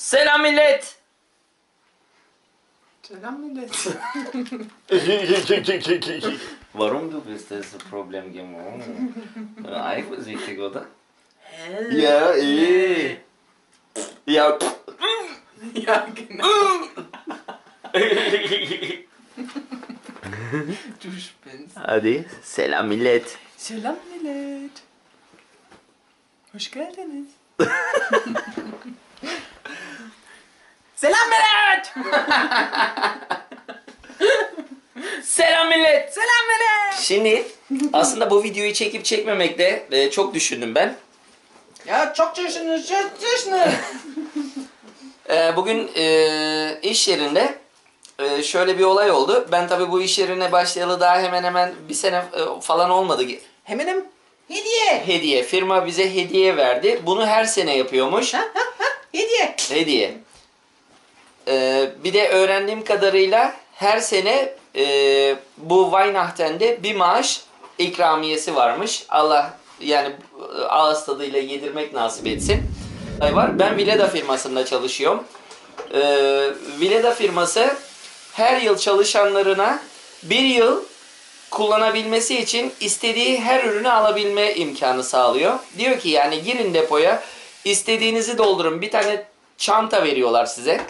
Selam millet. Selam millet. Warum du bist das Problem geworden? Eifersüchtig, oder? Hell. Ja, eh. Ja. Ja, genau. Du spinnst. Hadi selam millet. Selam millet. Hoş geldiniz. Selam millet. Selam millet. Selam millet. Şimdi aslında bu videoyu çekip çekmemekte e, çok düşündüm ben. Ya çok düşünün, çok düşünün. E, bugün e, iş yerinde e, şöyle bir olay oldu. Ben tabii bu iş yerine başlayalı daha hemen hemen bir sene e, falan olmadı. Hemenim hediye. Hediye. Firma bize hediye verdi. Bunu her sene yapıyormuş. Ha ha ha hediye. Hediye. Ee, bir de öğrendiğim kadarıyla her sene e, bu Weihnachten'de bir maaş ikramiyesi varmış. Allah yani ağız tadıyla yedirmek nasip etsin. Var. Ben Vileda firmasında çalışıyorum. Ee, Vileda firması her yıl çalışanlarına bir yıl kullanabilmesi için istediği her ürünü alabilme imkanı sağlıyor. Diyor ki yani girin depoya istediğinizi doldurun. Bir tane çanta veriyorlar size.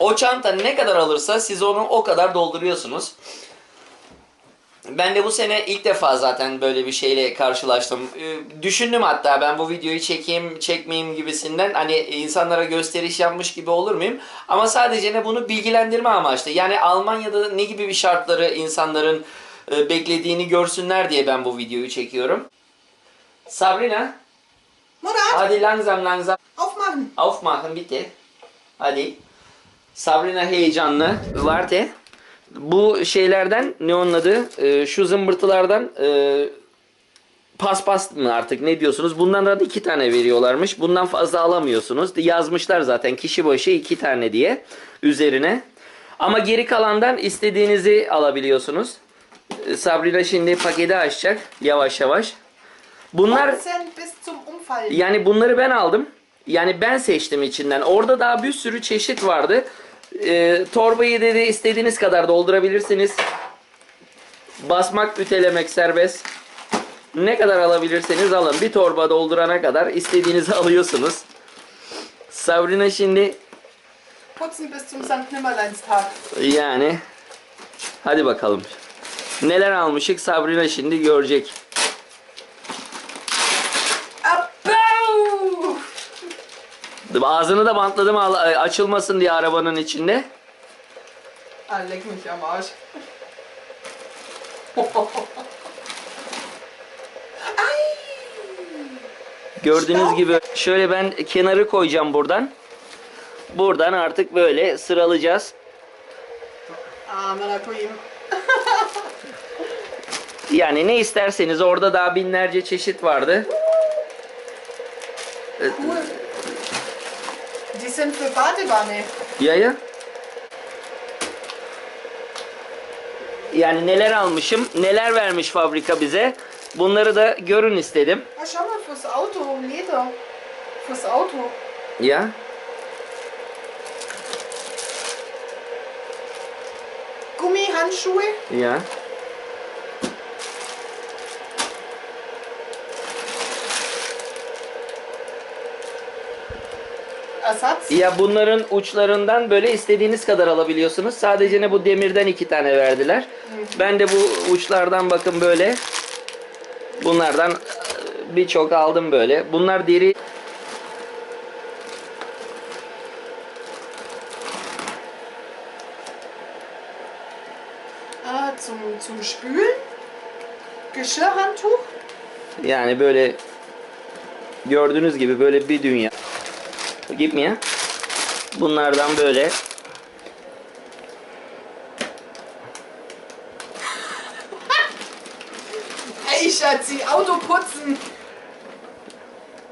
O çanta ne kadar alırsa siz onu o kadar dolduruyorsunuz. Ben de bu sene ilk defa zaten böyle bir şeyle karşılaştım. Ee, düşündüm hatta ben bu videoyu çekeyim, çekmeyeyim gibisinden. Hani insanlara gösteriş yapmış gibi olur muyum? Ama sadece ne bunu bilgilendirme amaçlı. Yani Almanya'da ne gibi bir şartları insanların e, beklediğini görsünler diye ben bu videoyu çekiyorum. Sabrina, Murat, hadi langsam langsam aufmachen. Aufmachen bitte. Hadi. Sabrina heyecanlı. Warte. Bu şeylerden ne onun adı? Ee, şu zımbırtılardan e, paspas mı artık ne diyorsunuz? Bundan da iki tane veriyorlarmış. Bundan fazla alamıyorsunuz. Yazmışlar zaten kişi başı iki tane diye üzerine. Ama geri kalandan istediğinizi alabiliyorsunuz. Ee, Sabrina şimdi paketi açacak yavaş yavaş. Bunlar 15 bis zum Umfallen. yani bunları ben aldım. Yani ben seçtim içinden. Orada daha bir sürü çeşit vardı. Ee, torbayı dedi istediğiniz kadar doldurabilirsiniz. Basmak, ütelemek serbest. Ne kadar alabilirseniz alın. Bir torba doldurana kadar istediğinizi alıyorsunuz. Sabrina şimdi Putzen bis zum St. Nimmerleinstag. yani hadi bakalım. Neler almışık Sabrina şimdi görecek. Ağzını da bantladım al- açılmasın diye arabanın içinde. Ah, leck mich am Arsch. Gördüğünüz gibi şöyle ben kenarı koyacağım buradan. Buradan artık böyle sıralayacağız. Armer koyayım. Yani ne isterseniz orada daha binlerce çeşit vardı. Die sind für Badewanne. Ya ya. Yani neler almışım, neler vermiş fabrika bize. Bunları da görün istedim. Ah, schau mal, fürs Auto, Leder. Fürs Auto. Ya. Gummihandschuhe. Ya. Ersatz. Ya bunların uçlarından böyle istediğiniz kadar alabiliyorsunuz. Sadece ne bu demirden iki tane verdiler. Ben de bu uçlardan bakın böyle. Bunlardan e, birçok aldım böyle. Bunlar deri Ah, zum, zum Spülen. Geschirrhandtuch. yani böyle gördüğünüz gibi böyle bir dünya. Gitmiyor. Bunlardan böyle Ey, Schatzi, Auto putzen.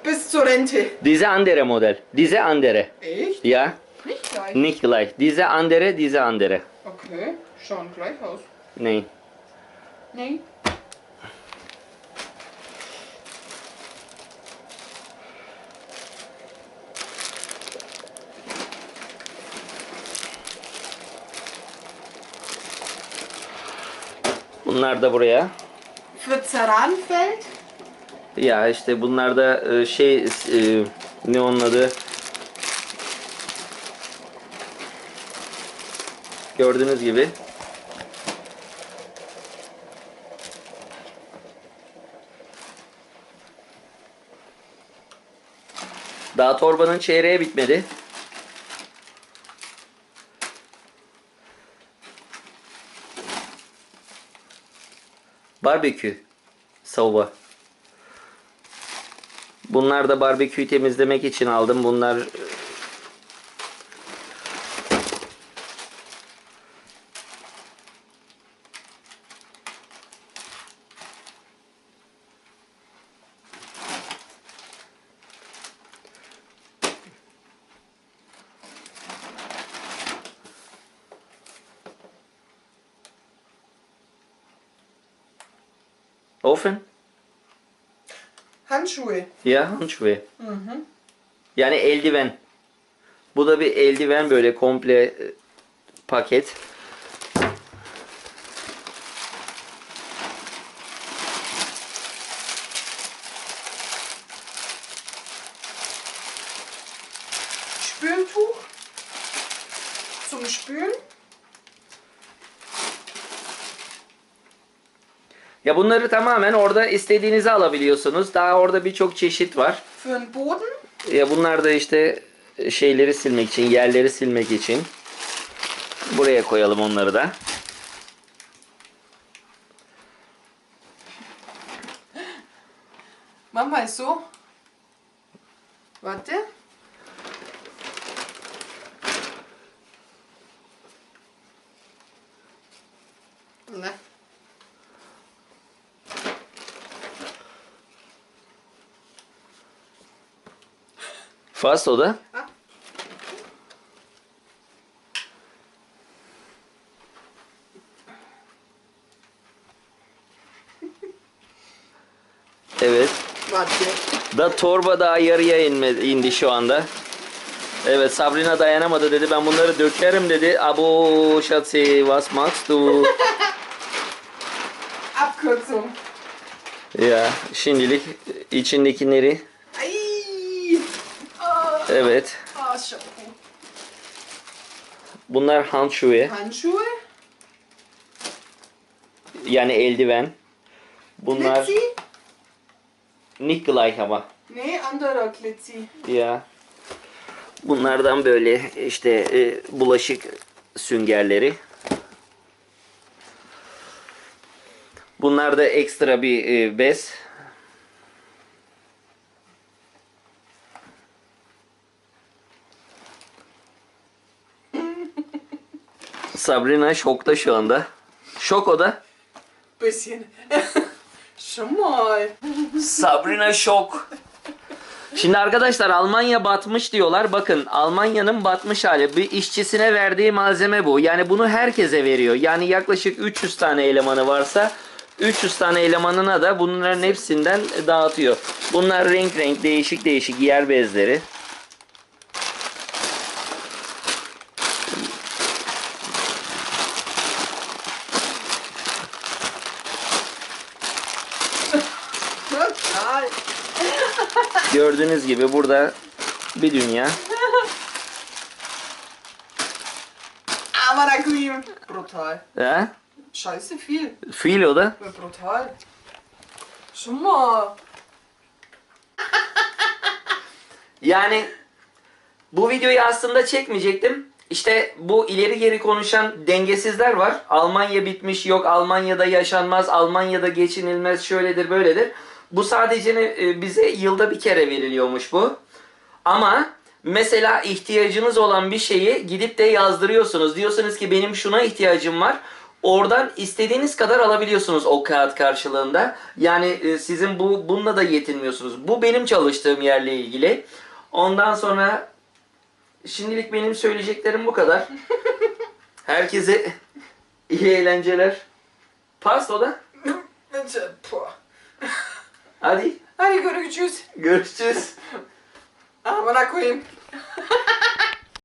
Bis zur Rente. Diese andere model. Diese andere. Echt? Ja. Nicht gleich. Nicht gleich. Diese andere, diese andere. Okay, schauen gleich aus. Nein. Nee. Bunlar da buraya. Für Zaranfeld. Ya işte bunlar da e, şey e, ne onun adı? Gördüğünüz gibi. Daha torbanın çeyreği bitmedi. Barbekü. Sauber. Bunlar da barbeküyü temizlemek için aldım. Bunlar Ofen? Handschuhe. Ya handschuhe. Yani eldiven. Bu da bir eldiven böyle komple e, paket. Spültuch. Zum Spülen. Ya bunları tamamen orada istediğinizi alabiliyorsunuz. Daha orada birçok çeşit var. Für den Boden. Ya bunlar da işte şeyleri silmek için, yerleri silmek için. Buraya koyalım onları da. Mach mal so. Warte. Ne. Fast o da. Ha. Evet. Da torba daha yarıya inme, indi şu anda. Evet Sabrina dayanamadı dedi. Ben bunları dökerim dedi. Abo Schatzi was machst du? Abkürzung. ya şimdilik içindekileri evet. ah, Shampoo. Bunlar handschuhe Handschuhe. yani eldiven. Bunlar Glitzy. nicht gleich ama. Nee, anderer Glitzy. Ya. Bunlardan böyle işte e, bulaşık süngerleri. Bunlar da ekstra bir e, bez. Sabrina şokta şu anda. Şok o da. Bisschen. Schon mal. Sabrina şok. Şimdi arkadaşlar Almanya batmış diyorlar. Bakın Almanya'nın batmış hali. Bir işçisine verdiği malzeme bu. Yani bunu herkese veriyor. Yani yaklaşık 300 tane elemanı varsa 300 tane elemanına da bunların hepsinden dağıtıyor. Bunlar renk renk değişik değişik yer bezleri. Gördüğünüz gibi burada bir dünya. Da Cream. Brutal. He? Scheiße viel. Fil o da. Brutal. Schon mal. Yani bu videoyu aslında çekmeyecektim. İşte bu ileri geri konuşan dengesizler var. Almanya bitmiş, yok Almanya'da yaşanmaz, Almanya'da geçinilmez, şöyledir böyledir. Bu sadece e, bize yılda bir kere veriliyormuş bu. Ama mesela ihtiyacınız olan bir şeyi gidip de yazdırıyorsunuz. Diyorsunuz ki benim şuna ihtiyacım var. Oradan istediğiniz kadar alabiliyorsunuz o kağıt karşılığında. Yani e, sizin bu bununla da yetinmiyorsunuz. Bu benim çalıştığım yerle ilgili. Ondan sonra şimdilik benim söyleyeceklerim bu kadar. Herkese iyi eğlenceler. Pasto da. Bitte. Boah. Hadi. Hadi görüşürüz. Görüşürüz. Amına koyayım.